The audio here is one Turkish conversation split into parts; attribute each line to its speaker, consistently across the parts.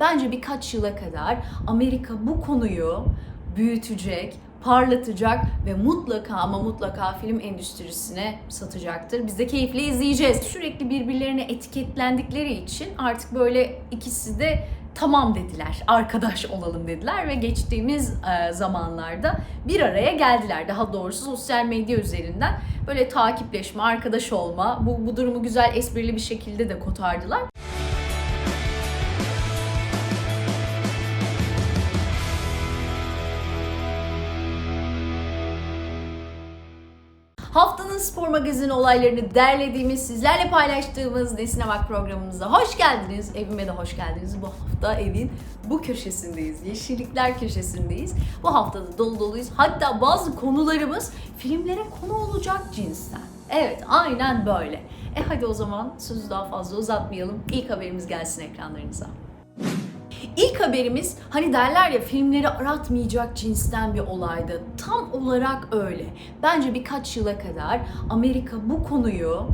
Speaker 1: Bence birkaç yıla kadar Amerika bu konuyu büyütecek, parlatacak ve mutlaka ama mutlaka film endüstrisine satacaktır. Biz de keyifle izleyeceğiz. Sürekli birbirlerine etiketlendikleri için artık böyle ikisi de tamam dediler, arkadaş olalım dediler ve geçtiğimiz e, zamanlarda bir araya geldiler. Daha doğrusu sosyal medya üzerinden böyle takipleşme, arkadaş olma, bu, bu durumu güzel esprili bir şekilde de kotardılar. Haftanın spor magazini olaylarını derlediğimiz, sizlerle paylaştığımız Nesine Bak programımıza hoş geldiniz. Evime de hoş geldiniz. Bu hafta evin bu köşesindeyiz. Yeşillikler köşesindeyiz. Bu haftada dolu doluyuz. Hatta bazı konularımız filmlere konu olacak cinsten. Evet, aynen böyle. E hadi o zaman sözü daha fazla uzatmayalım. İlk haberimiz gelsin ekranlarınıza. İlk haberimiz hani derler ya filmleri aratmayacak cinsten bir olaydı. Tam olarak öyle. Bence birkaç yıla kadar Amerika bu konuyu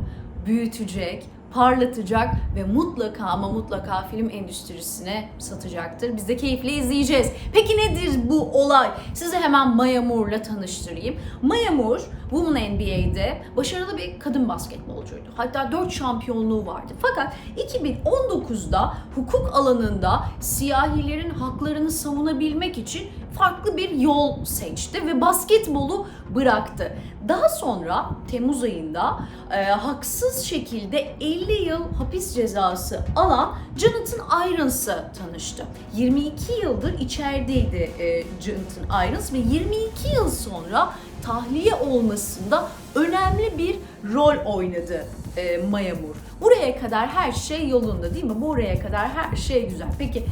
Speaker 1: büyütecek, parlatacak ve mutlaka ama mutlaka film endüstrisine satacaktır. Biz de keyifle izleyeceğiz. Peki nedir bu olay? Sizi hemen Maya Moore'la tanıştırayım. Maya Moore, Women NBA'de başarılı bir kadın basketbolcuydu. Hatta 4 şampiyonluğu vardı. Fakat 2019'da hukuk alanında siyahilerin haklarını savunabilmek için farklı bir yol seçti ve basketbolu bıraktı. Daha sonra Temmuz ayında e, haksız şekilde 50 yıl hapis cezası alan Jonathan Irons'a tanıştı. 22 yıldır içerideydi e, Jonathan Irons ve 22 yıl sonra tahliye olmasında önemli bir rol oynadı e, Maya. Buraya kadar her şey yolunda değil mi? Buraya kadar her şey güzel. Peki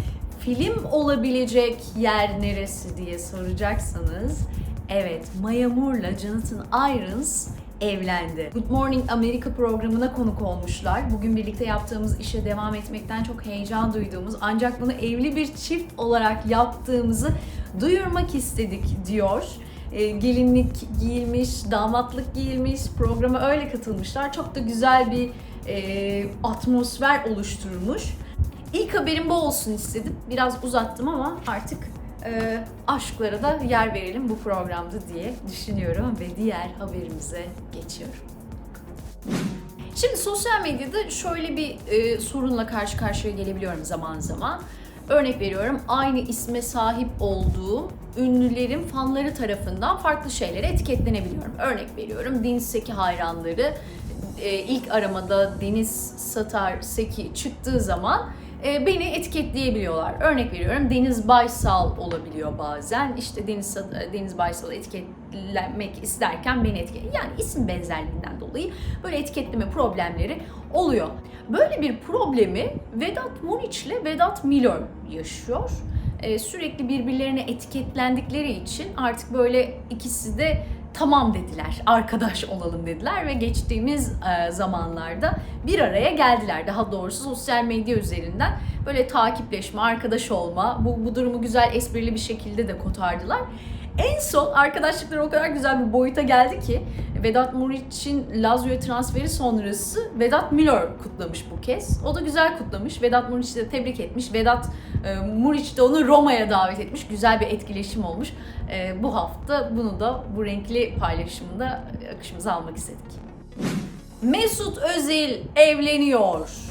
Speaker 1: film olabilecek yer neresi diye soracaksanız evet Maya Moore'la Jonathan Irons evlendi. Good Morning America programına konuk olmuşlar. Bugün birlikte yaptığımız işe devam etmekten çok heyecan duyduğumuz ancak bunu evli bir çift olarak yaptığımızı duyurmak istedik diyor. E, gelinlik giyilmiş, damatlık giyilmiş, programa öyle katılmışlar. Çok da güzel bir e, atmosfer oluşturmuş. İlk haberim bu olsun istedim. Biraz uzattım ama artık e, aşklara da yer verelim bu programda diye düşünüyorum ve diğer haberimize geçiyorum. Şimdi sosyal medyada şöyle bir e, sorunla karşı karşıya gelebiliyorum zaman zaman. Örnek veriyorum aynı isme sahip olduğum ünlülerin fanları tarafından farklı şeylere etiketlenebiliyorum. Örnek veriyorum Deniz Seki hayranları e, ilk aramada Deniz Satar Seki çıktığı zaman e, beni etiketleyebiliyorlar. Örnek veriyorum Deniz Baysal olabiliyor bazen. İşte Deniz Deniz Baysal'ı etiketlemek isterken beni etiket yani isim benzerliğinden dolayı böyle etiketleme problemleri oluyor. Böyle bir problemi Vedat Muriç ile Vedat Milor yaşıyor. E, sürekli birbirlerine etiketlendikleri için artık böyle ikisi de tamam dediler, arkadaş olalım dediler ve geçtiğimiz e, zamanlarda bir araya geldiler. Daha doğrusu sosyal medya üzerinden böyle takipleşme, arkadaş olma, bu, bu durumu güzel esprili bir şekilde de kotardılar. En son arkadaşlıkları o kadar güzel bir boyuta geldi ki Vedat Muriç'in Lazio'ya transferi sonrası Vedat Milor kutlamış bu kez. O da güzel kutlamış. Vedat Muriç'i de tebrik etmiş. Vedat e, Muriç de onu Roma'ya davet etmiş. Güzel bir etkileşim olmuş. E, bu hafta bunu da bu renkli paylaşımında akışımıza almak istedik. Mesut Özil evleniyor.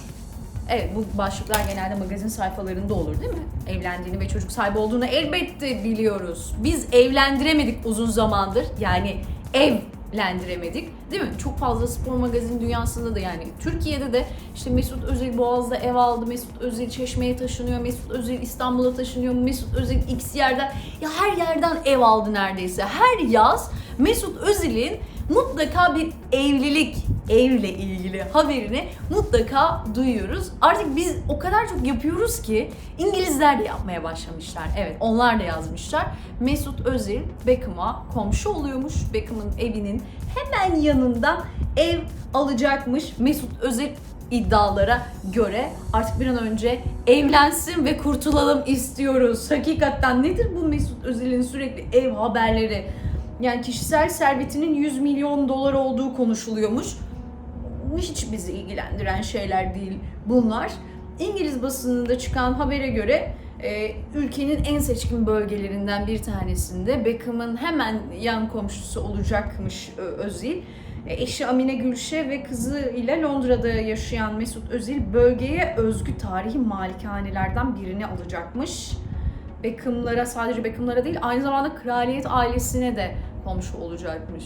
Speaker 1: Evet bu başlıklar genelde magazin sayfalarında olur değil mi? Evlendiğini ve çocuk sahibi olduğunu elbette biliyoruz. Biz evlendiremedik uzun zamandır. Yani evlendiremedik. Değil mi? Çok fazla spor magazin dünyasında da yani Türkiye'de de işte Mesut Özil Boğaz'da ev aldı. Mesut Özil Çeşme'ye taşınıyor. Mesut Özil İstanbul'a taşınıyor. Mesut Özil X yerden ya her yerden ev aldı neredeyse. Her yaz Mesut Özil'in mutlaka bir evlilik evle ilgili haberini mutlaka duyuyoruz. Artık biz o kadar çok yapıyoruz ki İngilizler de yapmaya başlamışlar. Evet onlar da yazmışlar. Mesut Özil Beckham'a komşu oluyormuş. Beckham'ın evinin hemen yanından ev alacakmış. Mesut Özil iddialara göre artık bir an önce evlensin ve kurtulalım istiyoruz. Hakikaten nedir bu Mesut Özil'in sürekli ev haberleri? Yani kişisel servetinin 100 milyon dolar olduğu konuşuluyormuş. Hiç bizi ilgilendiren şeyler değil bunlar. İngiliz basınında çıkan habere göre e, ülkenin en seçkin bölgelerinden bir tanesinde Beckham'ın hemen yan komşusu olacakmış e, Özil. E, Eşi Amine Gülşe ve kızı ile Londra'da yaşayan Mesut Özil bölgeye özgü tarihi malikanelerden birini alacakmış. Beckham'lara sadece Beckham'lara değil aynı zamanda kraliyet ailesine de komşu olacakmış.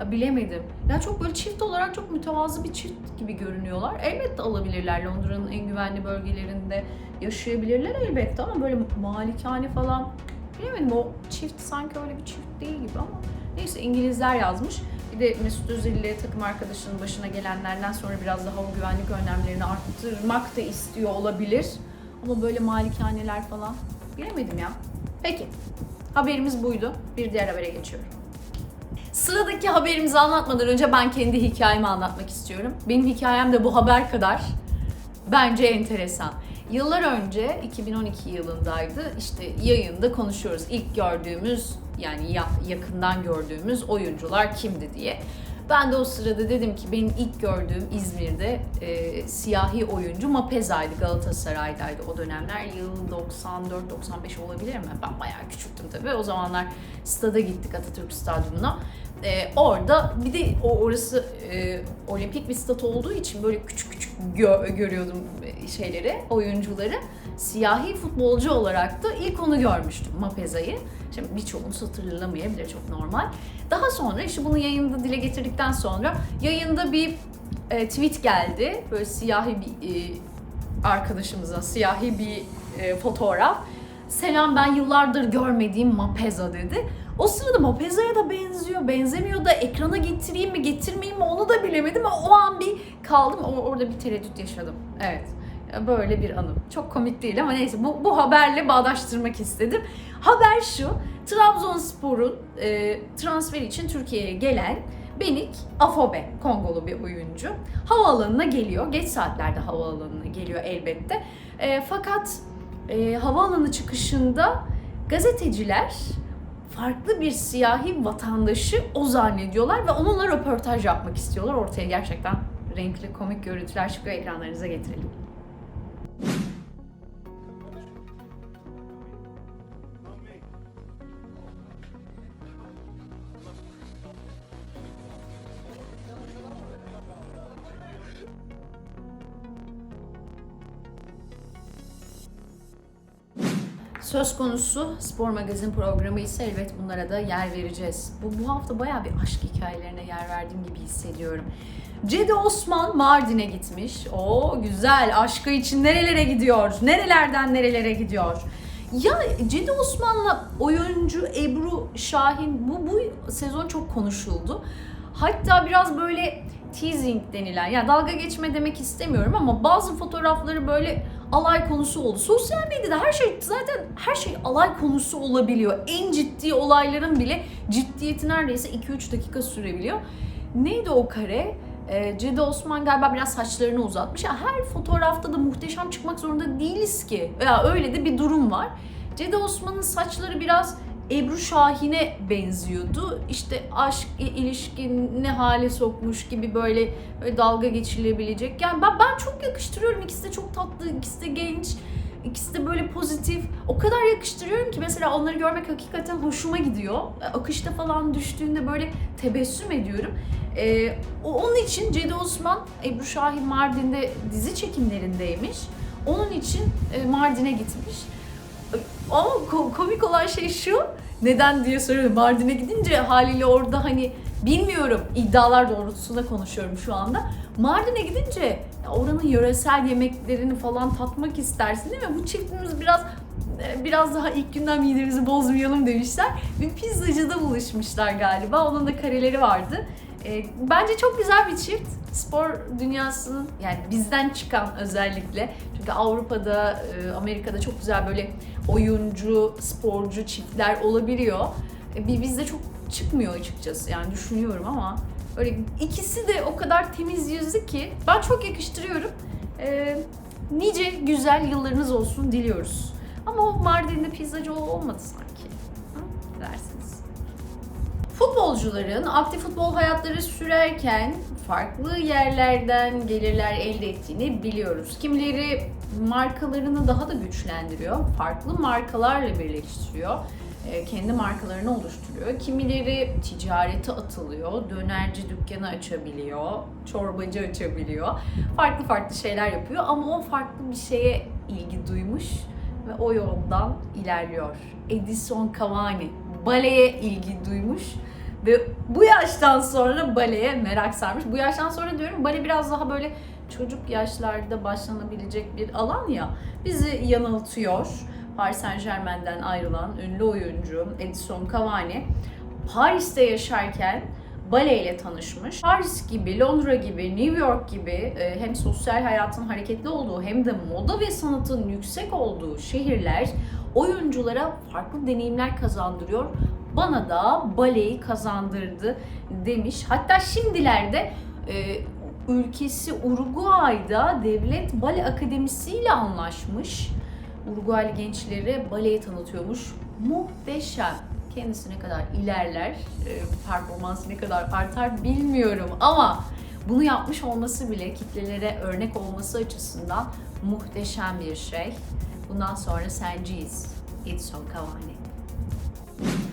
Speaker 1: Ya bilemedim. Ya çok böyle çift olarak çok mütevazı bir çift gibi görünüyorlar. Elbette alabilirler Londra'nın en güvenli bölgelerinde yaşayabilirler elbette ama böyle malikane falan bilemedim o çift sanki öyle bir çift değil gibi ama neyse İngilizler yazmış. Bir de Mesut Özil ile takım arkadaşının başına gelenlerden sonra biraz daha o güvenlik önlemlerini arttırmak da istiyor olabilir. Ama böyle malikaneler falan bilemedim ya. Peki haberimiz buydu. Bir diğer habere geçiyorum. Sıradaki haberimizi anlatmadan önce ben kendi hikayemi anlatmak istiyorum. Benim hikayem de bu haber kadar bence enteresan. Yıllar önce 2012 yılındaydı. İşte yayında konuşuyoruz. İlk gördüğümüz yani ya- yakından gördüğümüz oyuncular kimdi diye. Ben de o sırada dedim ki benim ilk gördüğüm İzmir'de e, siyahi oyuncu Mapeza'ydı. Galatasaray'daydı o dönemler. Yıl 94-95 olabilir mi? Ben bayağı küçüktüm tabii. O zamanlar stada gittik Atatürk Stadyumu'na. E, orada bir de o orası e, olimpik bir stat olduğu için böyle küçük küçük gö- görüyordum şeyleri, oyuncuları. Siyahi futbolcu olarak da ilk onu görmüştüm Mapeza'yı. Şimdi birçoğunuz hatırlamayabilir çok normal. Daha sonra işte bunu yayında dile getirdikten sonra yayında bir e, tweet geldi. Böyle siyahi bir e, arkadaşımıza siyahi bir e, fotoğraf. Selam ben yıllardır görmediğim Mapeza dedi. O sırada Mapeza'ya da benziyor, benzemiyor da ekrana getireyim mi getirmeyeyim mi onu da bilemedim o an bir kaldım orada bir tereddüt yaşadım. Evet. Böyle bir anım. Çok komik değil ama neyse bu, bu haberle bağdaştırmak istedim. Haber şu, Trabzonspor'un e, transfer için Türkiye'ye gelen Benik Afobe, Kongolu bir oyuncu. Havaalanına geliyor. Geç saatlerde havaalanına geliyor elbette. E, fakat e, havaalanı çıkışında gazeteciler farklı bir siyahi vatandaşı o zannediyorlar ve onunla röportaj yapmak istiyorlar. Ortaya gerçekten renkli komik görüntüler çıkıyor ekranlarınıza getirelim. Söz konusu spor magazin programı ise elbet bunlara da yer vereceğiz. Bu, bu hafta bayağı bir aşk hikayelerine yer verdiğim gibi hissediyorum. Cedi Osman Mardin'e gitmiş. O güzel. Aşkı için nerelere gidiyor? Nerelerden nerelere gidiyor? Ya Cedi Osman'la oyuncu Ebru Şahin bu, bu sezon çok konuşuldu. Hatta biraz böyle teasing denilen, yani dalga geçme demek istemiyorum ama bazı fotoğrafları böyle alay konusu oldu. Sosyal medyada her şey zaten her şey alay konusu olabiliyor. En ciddi olayların bile ciddiyeti neredeyse 2-3 dakika sürebiliyor. Neydi o kare? Ee, Cedi Osman galiba biraz saçlarını uzatmış. Ya her fotoğrafta da muhteşem çıkmak zorunda değiliz ki. Veya öyle de bir durum var. Cedi Osman'ın saçları biraz Ebru Şahin'e benziyordu. İşte aşk i- ilişki ne hale sokmuş gibi böyle, böyle dalga geçilebilecek. Yani ben, ben çok yakıştırıyorum. İkisi de çok tatlı, ikisi de genç. İkisi de böyle pozitif. O kadar yakıştırıyorum ki mesela onları görmek hakikaten hoşuma gidiyor. Akışta falan düştüğünde böyle tebessüm ediyorum. Ee, onun için Cedi Osman, Ebru Şahin Mardin'de dizi çekimlerindeymiş. Onun için e, Mardin'e gitmiş. Ama ko- komik olan şey şu. Neden diye soruyorum. Mardin'e gidince haliyle orada hani bilmiyorum iddialar doğrultusunda konuşuyorum şu anda. Mardin'e gidince oranın yöresel yemeklerini falan tatmak istersin değil mi? Bu çiftimiz biraz e, biraz daha ilk günden midemizi bozmayalım demişler. Bir pizzacıda buluşmuşlar galiba. Onun da kareleri vardı. E, bence çok güzel bir çift. Spor dünyasının yani bizden çıkan özellikle. Çünkü Avrupa'da, e, Amerika'da çok güzel böyle oyuncu, sporcu çiftler olabiliyor. E, bi- bizde çok çıkmıyor açıkçası yani düşünüyorum ama böyle ikisi de o kadar temiz yüzlü ki ben çok yakıştırıyorum. E, nice güzel yıllarınız olsun diliyoruz. Ama o Mardin'de pizzacı olmadı sanki. Hı? Dersiniz? Futbolcuların aktif futbol hayatları sürerken farklı yerlerden gelirler elde ettiğini biliyoruz. Kimileri markalarını daha da güçlendiriyor. Farklı markalarla birleştiriyor. E, kendi markalarını oluşturuyor. Kimileri ticarete atılıyor, dönerci dükkanı açabiliyor, çorbacı açabiliyor. Farklı farklı şeyler yapıyor ama o farklı bir şeye ilgi duymuş ve o yoldan ilerliyor. Edison Cavani baleye ilgi duymuş ve bu yaştan sonra baleye merak sarmış. Bu yaştan sonra diyorum bale biraz daha böyle çocuk yaşlarda başlanabilecek bir alan ya bizi yanıltıyor. Paris Saint Germain'den ayrılan ünlü oyuncu Edison Cavani Paris'te yaşarken baleyle tanışmış. Paris gibi, Londra gibi, New York gibi e, hem sosyal hayatın hareketli olduğu hem de moda ve sanatın yüksek olduğu şehirler oyunculara farklı deneyimler kazandırıyor. Bana da baleyi kazandırdı demiş. Hatta şimdilerde e, ülkesi Uruguay'da Devlet Bale Akademisi ile anlaşmış. Uruguaylı gençlere baleyi tanıtıyormuş. Muhteşem. Kendisi ne kadar ilerler, e, performansı ne kadar artar bilmiyorum ama bunu yapmış olması bile kitlelere örnek olması açısından muhteşem bir şey. Bundan sonra senciyiz. Edison Cavani.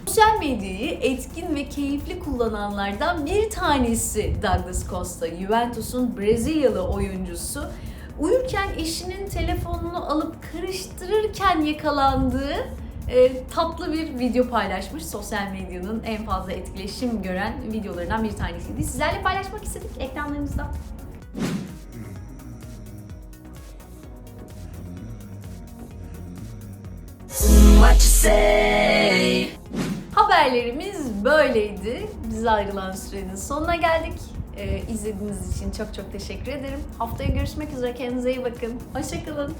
Speaker 1: Sosyal medyayı etkin ve keyifli kullananlardan bir tanesi Douglas Costa, Juventus'un Brezilyalı oyuncusu. Uyurken eşinin telefonunu alıp karıştırırken yakalandığı e, tatlı bir video paylaşmış. Sosyal medyanın en fazla etkileşim gören videolarından bir tanesiydi. Sizlerle paylaşmak istedik ekranlarınızda.
Speaker 2: What you say?
Speaker 1: Haberlerimiz böyleydi. Bize ayrılan sürenin sonuna geldik. Ee, izlediğiniz için çok çok teşekkür ederim. Haftaya görüşmek üzere. Kendinize iyi bakın. Hoşçakalın.